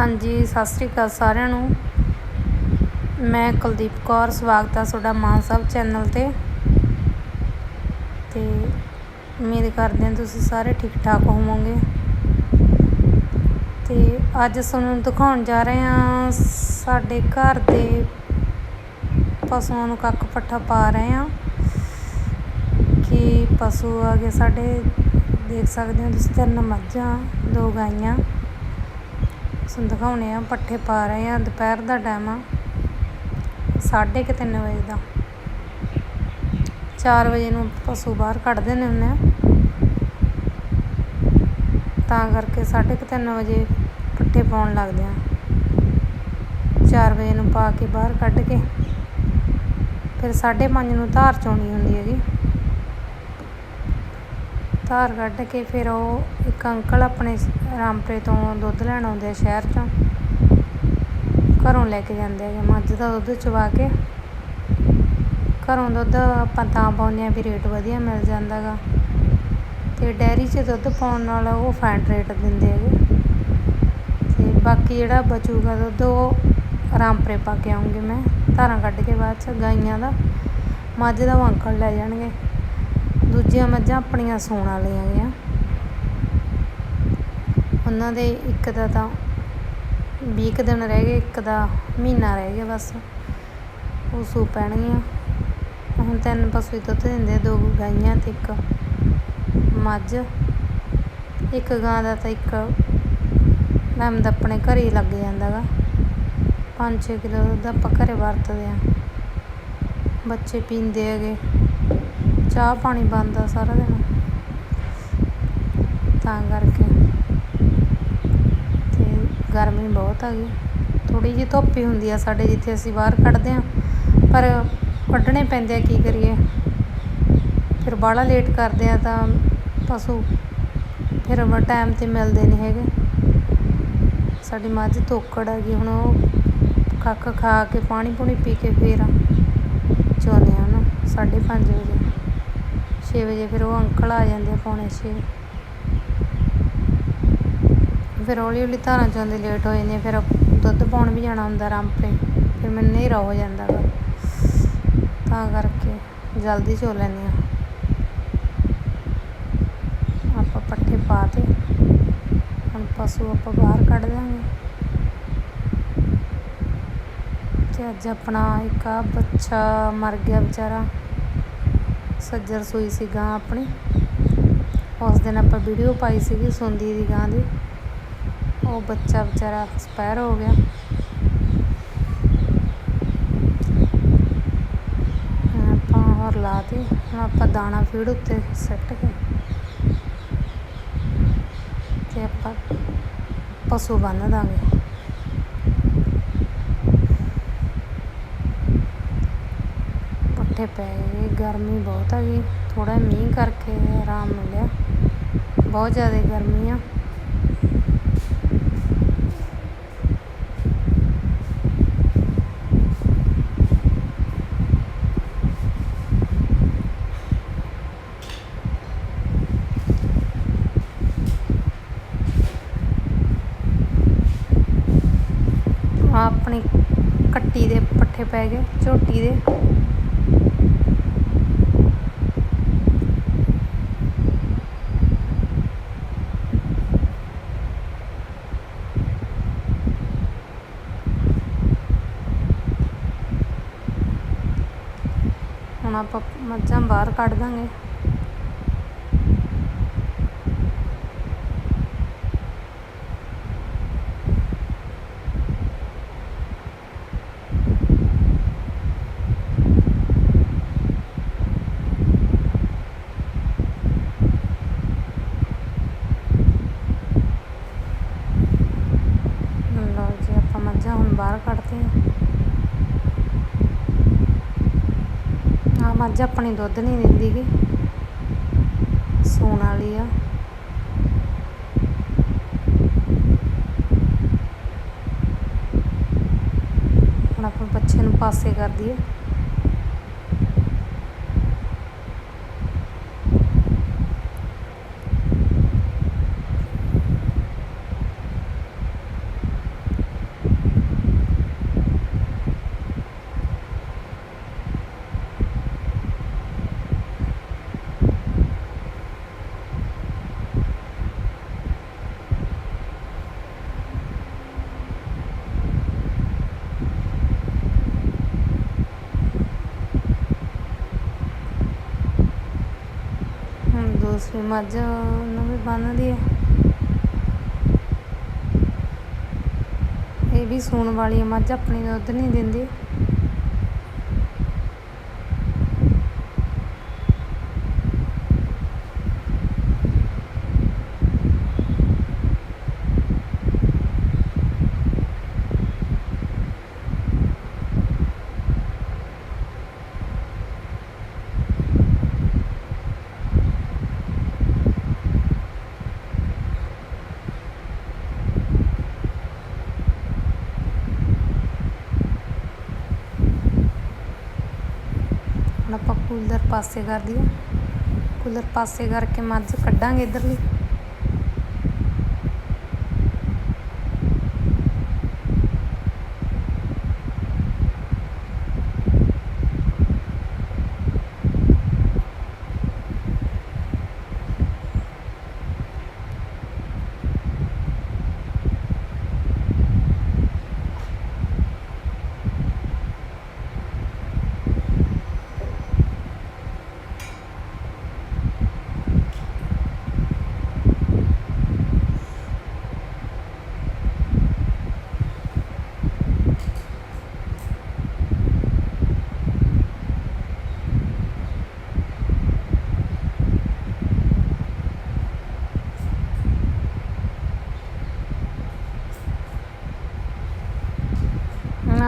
ਹਾਂਜੀ, ਸਤਿ ਸ੍ਰੀ ਅਕਾਲ ਸਾਰਿਆਂ ਨੂੰ। ਮੈਂ ਕੁਲਦੀਪ ਕੌਰ, ਸਵਾਗਤ ਆ ਤੁਹਾਡਾ ਮਾਨ ਸਾਹਿਬ ਚੈਨਲ ਤੇ। ਤੇ ਉਮੀਦ ਕਰਦੇ ਹਾਂ ਤੁਸੀਂ ਸਾਰੇ ਠੀਕ ਠਾਕ ਹੋਵੋਗੇ। ਤੇ ਅੱਜ ਤੁਹਾਨੂੰ ਦਿਖਾਉਣ ਜਾ ਰਹੇ ਹਾਂ, ਸਾਡੇ ਘਰ ਦੇ ਪਸ਼ੂਆਂ ਨੂੰ ਕੱਖ ਪੱਠਾ ਪਾ ਰਹੇ ਹਾਂ। ਕਿ ਪਸ਼ੂ ਆ ਗਏ ਸਾਡੇ, ਦੇਖ ਸਕਦੇ ਹੋ ਤੁਸੀਂ ਤਿੰਨ ਮੱਝਾਂ, ਦੋ ਗਾਈਆਂ। ਤੁਹਾਨੂੰ ਦਿਖਾਉਣੇ ਆ, ਪੱਠੇ ਪਾ ਰਹੇ ਆ, ਦੁਪਹਿਰ ਦਾ ਟਾਈਮ ਆ। ਸਾਢੇ ਕੁ ਤਿੰਨ ਵਜੇ ਦਾ। 4 ਵਜੇ ਨੂੰ ਪਸ਼ੂ ਬਾਹਰ ਕੱਢ ਦਿੰਦੇ ਹੁੰਦੇ ਆ ਤਾਂ ਕਰਕੇ ਸਾਢੇ ਕੁ ਤਿੰਨ ਵਜੇ ਪੱਠੇ ਪਾਉਣ ਲੱਗਦੇ ਆ। 4 ਵਜੇ ਨੂੰ ਪਾ ਕੇ ਬਾਹਰ ਕੱਢ ਕੇ, ਫਿਰ 5:30 ਨੂੰ ਧਾਰ ਚੋਣੀ ਹੁੰਦੀ ਹੈਗੀ ਧਾਰ ਕੱਢ ਕੇ ਫਿਰ ਉਹ ਇੱਕ ਅੰਕਲ ਆਪਣੇ ਰਾਮਪੁਰੇ ਤੋਂ ਦੁੱਧ ਲੈਣ ਆਉਂਦੇ ਆ ਸ਼ਹਿਰ ਚੋਂ। ਘਰੋਂ ਲੈ ਕੇ ਜਾਂਦੇ ਆ ਮੱਝ ਦਾ ਦੁੱਧ ਚਵਾ ਕੇ। ਘਰੋਂ ਦੁੱਧ ਆਪਾਂ ਤਾਂ ਪਾਉਂਦੇ ਆ ਵੀ ਰੇਟ ਵਧੀਆ ਮਿਲ ਜਾਂਦਾ ਗਾ। ਤੇ ਡੈਰੀ 'ਚ ਦੁੱਧ ਪਾਉਣ ਨਾਲ ਉਹ ਫੈਟ ਰੇਟ ਦਿੰਦੇ ਹੈਗੇ। ਤੇ ਬਾਕੀ ਜਿਹੜਾ ਬਚੂਗਾ ਦੁੱਧ ਉਹ ਰਾਮਪੁਰੇ ਪਾ ਕੇ ਆਉਂਗੇ ਮੈਂ। ਧਾਰਾਂ ਕੱਢ ਕੇ ਬਾਅਦ 'ਚ ਗਾਈਆਂ ਦਾ। ਮੱਝ ਦਾ ਉਹ ਅੰਕਲ ਲੈ ਜਾਣਗੇ। ਦੂਜੀਆਂ ਮੱਝਾਂ ਆਪਣੀਆਂ ਸੂਣ ਵਾਲੀਆਂ ਗੀਆਂ। ਉਹਨਾਂ ਦੇ ਇੱਕ ਦਾ ਤਾਂ ਵੀਹ ਕੁ ਦਿਨ ਰਹਿ ਗਏ, ਇੱਕ ਦਾ ਮਹੀਨਾ ਰਹਿ ਗਿਆ ਬਸ। ਉਹ ਸੂ ਪੈਣਗੀਆਂ। ਹੁਣ ਤਿੰਨ ਪਸ਼ੂ ਹੀ ਦੁੱਧ ਦਿੰਦੇ ਦੋ ਗਾਈਆਂ ਤੇ ਇੱਕ ਮੱਝ। ਇੱਕ ਗਾਂ ਦਾ ਤਾਂ ਇੱਕ ਮੈਮ ਦਾ ਆਪਣੇ ਘਰੇ ਹੀ ਲੱਗ ਜਾਂਦਾ ਗਾ। 5-6 ਕਿਲੋ ਦੁੱਧ ਆਪਾਂ ਘਰੇ ਵਰਤਦੇ ਆ। ਬੱਚੇ ਪੀਂਦੇ ਹੈਗੇ। ਚਾਹ ਪਾਣੀ ਬਣਦਾ ਸਾਰਾ ਦਿਨ। ਤਾਂ ਕਰਕੇ। ਤੇ ਗਰਮੀ ਬਹੁਤ ਆ ਗਈ ਥੋੜੀ ਜਿਹੀ ਧੁੱਪ ਹੀ ਹੁੰਦੀ ਆ ਸਾਡੇ ਜਿੱਥੇ ਅਸੀਂ ਬਾਹਰ ਕੱਢਦੇ ਆ ਪਰ ਕੱਢਣੇ ਪੈਂਦੇ ਆ, ਕੀ ਕਰੀਏ? ਫਿਰ ਬਾਹਲਾ ਲੇਟ ਕਰਦੇ ਆ ਤਾਂ ਪਸ਼ੂ ਫਿਰ ਟਾਈਮ 'ਤੇ ਮਿਲਦੇ ਨਹੀਂ ਹੈਗੇ। ਸਾਡੀ ਮੱਝ ਤੋਕੜ ਹੈਗੀ, ਹੁਣ ਉਹ ਕੱਖ ਖਾ ਕੇ ਪਾਣੀ ਪੂਣੀ ਪੀ ਕੇ ਫਿਰ ਚੋਨੇ ਆ ਉਹਨੂੰ 5:30 ਵਜੇ। 6 ਵਜੇ ਫਿਰ ਉਹ ਅੰਕਲ ਆ ਜਾਂਦੇ ਪੌਣੇ 6 ਫਿਰ ਹੌਲੀ ਹੌਲੀ ਧਾਰਾਂ ਚੋਂਦੇ ਲੇਟ ਹੋ ਜਾਂਦੇ ਫਿਰ ਦੁੱਧ ਪਾਉਣ ਵੀ ਜਾਣਾ ਹੁੰਦਾ ਰਾਮਪੁਰੇ, ਫਿਰ ਮੈਨੂੰ ਹਨੇਰਾ ਹੋ ਜਾਂਦਾ ਗਾ ਤਾਂ ਕਰਕੇ ਜਲਦੀ ਚੋ ਲੈਂਦੇ ਆ। ਆਪਾਂ ਪੱਠੇ ਪਾਤੇ ਹੁਣ ਪਸ਼ੂ ਆਪਾਂ ਬਾਹਰ ਕੱਢ ਦਾਂਗੇ ਤੇ ਅੱਜ ਆਪਣਾ ਇੱਕ ਆ ਬੱਚਾ ਮਰ ਗਿਆ ਵਿਚਾਰਾ। ਸੱਜਰ ਸੂਈ ਸੀ ਗਾਂ ਆਪਣੀ। ਉਸ ਦਿਨ ਆਪਾਂ ਵੀਡੀਓ ਪਾਈ ਸੀਗੀ ਸੁੰਦੀ ਦੀ ਗਾਂ ਦੀ। ਉਹ ਬੱਚਾ ਵਿਚਾਰਾ ਐਕਸਪਾਇਰ ਹੋ ਗਿਆ। ਆਪਾਂ ਹੋਰ ਲਾ ਤੇ ਹੁਣ ਆਪਾਂ ਦਾਣਾ ਫੀਡ ਉੱਤੇ ਸੱਟ ਕੇ ਤੇ ਆਪਾਂ ਪਸ਼ੂ ਬੰਨ ਦਾਂਗੇ। ਪੱਠੇ ਪੈ ਗਏ ਗਰਮੀ ਬਹੁਤ ਆ ਗਈ ਥੋੜਾ ਮੀਂਹ ਕਰਕੇ ਆਰਾਮ ਮਿਲਿਆ। ਬਹੁਤ ਜ਼ਿਆਦਾ ਗਰਮੀ ਆ। ਆਪਣੀ ਕੱਟੀ ਦੇ ਪੱਠੇ ਪੈ ਗਏ, ਝੋਟੀ ਦੇ ਹੁਣ ਆਪਾਂ ਮੱਝਾਂ ਬਾਹਰ ਕੱਢ ਦਾਂਗੇ ਲਓ ਜੀ ਆਪਾਂ ਮੱਝਾਂ ਹੁਣ ਬਾਹਰ ਕੱਢਦੇ ਹਾਂ ਆ ਮੱਝ ਆਪਣੀ ਦੁੱਧ ਨਹੀਂ ਦਿੰਦੀ ਗੀ ਸੂਣ ਵਾਲੀ ਆ। ਹੁਣ ਆਪਾਂ ਬੱਚੇ ਨੂੰ ਪਾਸੇ ਕਰ ਦਈਏ। ਦੂਸਰੀ ਮੱਝ ਨੂੰ ਵੀ ਬੰਨ੍ਹਦੀ ਹੈ। ਇਹ ਵੀ ਸੂਣ ਵਾਲੀ ਹੈ ਮੱਝ ਆਪਣੀ ਦੁੱਧ ਨਹੀਂ ਦਿੰਦੀ ਹੁਣ ਆਪਾਂ ਕੂਲਰ ਪਾਸੇ ਕਰ ਦਿਓ। ਕੂਲਰ ਪਾਸੇ ਕਰਕੇ ਮੱਝ ਕੱਢਾਂਗੇ ਇਧਰਲੀ।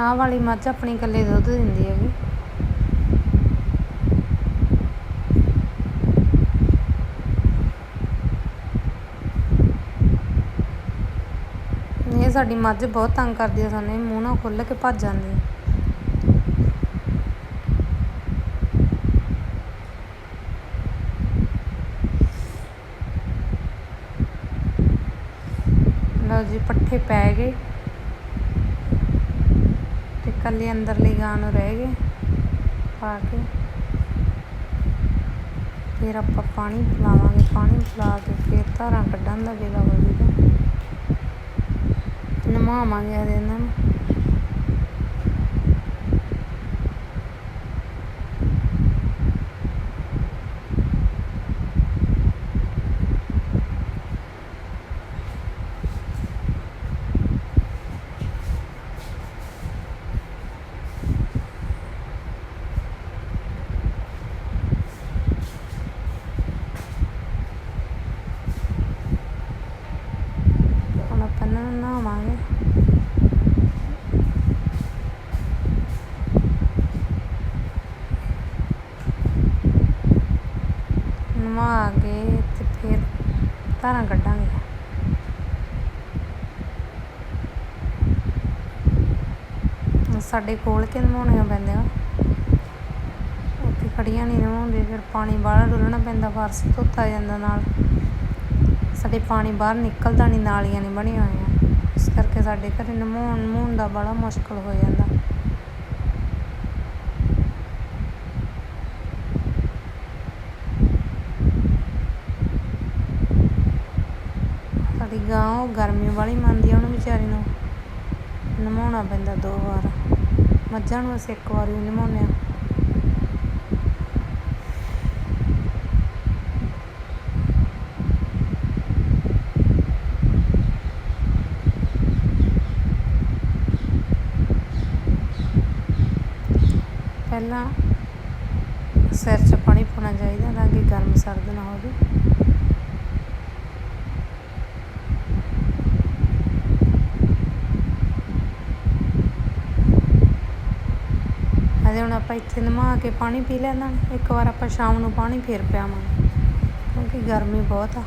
ਆਹ ਵਾਲੀ ਮੱਝ ਆਪਣੀ ਇਕੱਲੇ ਦੁੱਧ ਦਿੰਦੀ ਹੈਗੀ। ਇਹ ਸਾਡੀ ਮੱਝ ਬਹੁਤ ਤੰਗ ਕਰਦੀ ਹੈ ਸਾਨੂੰ, ਇਹ ਮੂੰਹ ਨਾਲ ਖੁੱਲ ਕੇ ਭੱਜ ਜਾਂਦੀ ਹੈ ਲਓ ਜੀ, ਪੱਠੇ ਪੈ ਗਏ। ਕੱਲੀ ਅੰਦਰਲੀ ਗਾਂ ਨੂੰ ਰਹਿ ਗਏ, ਪਾ ਕੇ। ਫਿਰ ਆਪਾਂ ਪਾਣੀ ਪਿਲਾਵਾਂਗੇ, ਪਾਣੀ ਪਿਲਾ ਕੇ ਫਿਰ ਧਾਰਾਂ ਕੱਢਣ ਦਾ ਵੇਲਾ ਹੋ। ਜਾਊਗਾ ਨਮਾਵਾਂਗੇ ਇਹਨਾਂ ਨੂੰ ਹੁਣ ਆਪਾਂ ਇਹਨਾਂ ਨਵਾ ਕੇ ਤੇ ਫਿਰ ਧਾਰਾਂ ਕੱਢਾਂਗੇ ਸਾਡੇ ਕੋਲ ਕੇ ਨਵਾਉਣੀਆਂ ਪੈਂਦੀਆਂ ਉੱਥੇ ਖੜੀਆਂ ਨਹੀਂ ਨਵਾਉਂਦੇ ਫਿਰ ਪਾਣੀ ਬਾਹਰ ਡੁੱਲਣਾ ਪੈਂਦਾ, ਫਰਸ਼ ਧੋਤਾ ਜਾਂਦਾ ਨਾਲ। ਸਾਡੇ ਪਾਣੀ ਬਾਹਰ ਨਿਕਲਦਾ ਨਹੀਂ ਨਾਲੀਆਂ ਨਹੀਂ ਬਣੀਆਂ ਹੋਈਆਂ। ਇਸ ਕਰਕੇ ਸਾਡੇ ਘਰੇ ਨਹਾਉਣ ਨਹਾਉਣ ਦਾ ਬੜਾ ਮੁਸ਼ਕਲ ਹੋ ਜਾਂਦਾ। ਸਾਡੀ ਗਾਂ ਉਹ ਗਰਮੀ ਵਾਲੀ ਮੰਨਦੀ ਆ, ਉਹਨੂੰ ਵਿਚਾਰੀ ਨੂੰ ਨਹਾਉਣਾ ਪੈਂਦਾ ਦੋ ਵਾਰ। ਮੱਝਾਂ ਨੂੰ ਅਸੀਂ ਇੱਕ ਵਾਰੀ ਨਹਾਉਂਦੇ ਹਾਂ ਪਹਿਲਾਂ ਸਿਰ 'ਚ ਪਾਣੀ ਪਾਉਣਾ ਚਾਹੀਦਾ ਤਾਂ ਕਿ ਗਰਮ ਸਰਦ ਨਾ ਹੋਵੇ ਹਜੇ ਹੁਣ ਆਪਾਂ ਇੱਥੇ ਨਮਾ ਕੇ ਪਾਣੀ ਪੀ ਲੈਣਾ ਇੱਕ ਵਾਰ ਆਪਾਂ ਸ਼ਾਮ ਨੂੰ ਪਾਣੀ ਫੇਰ ਪਿਆਵਾਂਗੇ, ਕਿਉਂਕਿ ਗਰਮੀ ਬਹੁਤ ਆ।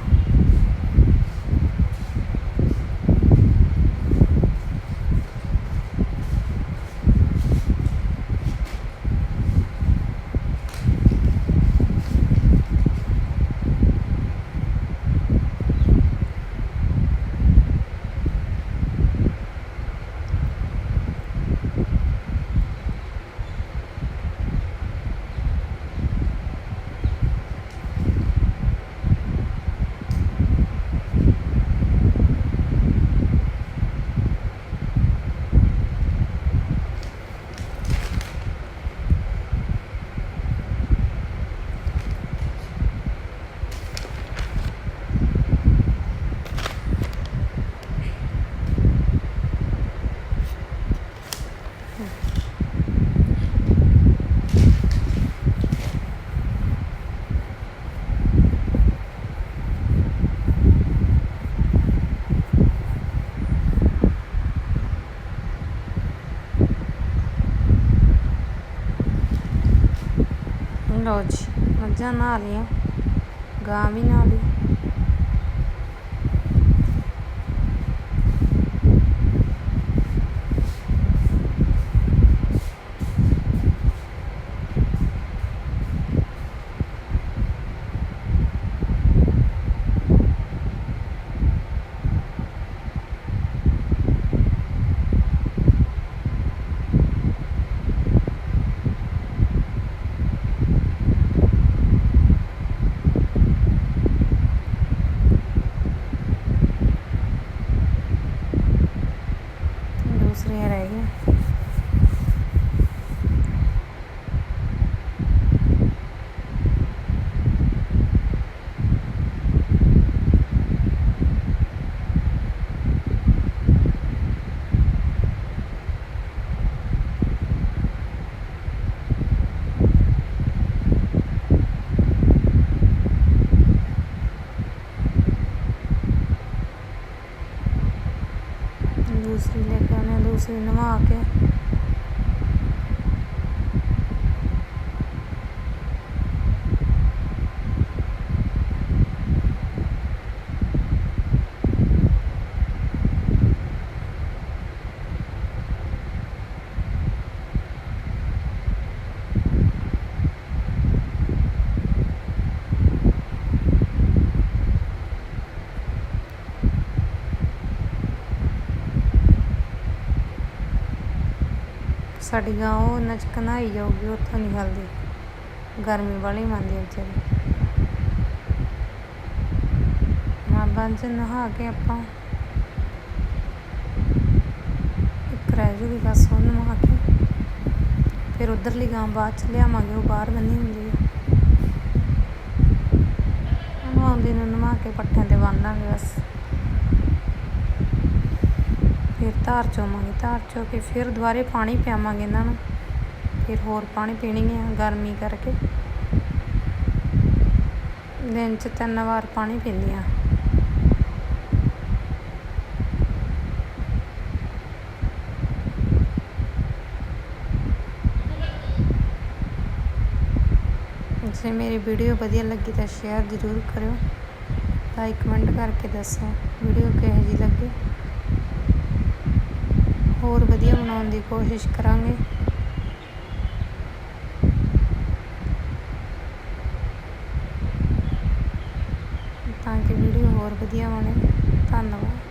ਲਓ ਜੀ। ਮੱਝਾਂ ਨਹਾ ਲਈਆਂ। ਗਾਂ ਵੀ ਨਹਾ ਲਈ ਦੂਸਰੀਆਂ ਰਹਿ ਗਈਆਂ ਦੂਸਰੀ ਲੈ ਕੇ ਆਉਂਦੇ ਹਾਂ ਦੂਸਰੀ ਨਵਾ ਕੇ ਸਾਡੀ ਗਾਂ ਉਹ ਉਹਨਾਂ ਚ ਕਨਾਈ ਜਾਊਗੀ, ਉੱਥੋਂ ਨਹੀਂ ਹਲਦੀ। ਗਰਮੀ ਵਾਲੀ ਮੰਨਦੀ ਵਿਚਾਰੀ। ਹਾਂ ਬੰਜ ਨਹਾ ਕੇ ਆਪਾਂ ਇੱਕ ਰਹਿ ਜੂਗੀ ਬਸ, ਉਹ ਨਹਾ ਕੇ। ਫਿਰ ਉਧਰਲੀ ਗਾਂ ਬਾਅਦ ਚ ਲਿਆਵਾਂਗੇ, ਉਹ ਬਾਹਰ ਬੰਨੀ ਹੁੰਦੀ ਆ। ਉਹਨੂੰ ਆਉਂਦੀ ਨੂੰ ਨਹਾ ਕੇ ਪੱਠਿਆਂ ਤੇ ਬੰਨਾਂਗੇ ਬਸ। ਫਿਰ ਧਾਰ ਚੋਵਾਂਗੇ, ਧਾਰ ਚੋ ਕੇ ਫਿਰ ਦੁਬਾਰੇ ਪਾਣੀ ਪਿਆਵਾਂਗੇ ਇਹਨਾਂ ਨੂੰ। ਫਿਰ ਹੋਰ ਪਾਣੀ ਪੀਣਗੇ ਆ ਗਰਮੀ ਕਰਕੇ। ਦਿਨ ਚ ਤਿੰਨ ਵਾਰ ਪਾਣੀ ਪੀਂਦੀਆਂ। ਜੇ ਮੇਰੀ ਵੀਡੀਓ ਵਧੀਆ ਲੱਗੀ ਤਾਂ ਸ਼ੇਅਰ ਜ਼ਰੂਰ ਕਰਿਓ। ਲਾਈਕ ਕਮੈਂਟ ਕਰਕੇ ਦੱਸੋ, ਵੀਡੀਓ ਕਿਹੋ ਜਿਹੀ ਲੱਗੀ? ਹੋਰ ਵਧੀਆ ਬਣਾਉਣ ਦੀ ਕੋਸ਼ਿਸ਼ ਕਰਾਂਗੇ। ਤਾਂ ਕਿ ਵੀਡੀਓ ਹੋਰ ਵਧੀਆ ਬਣੇ। ਧੰਨਵਾਦ।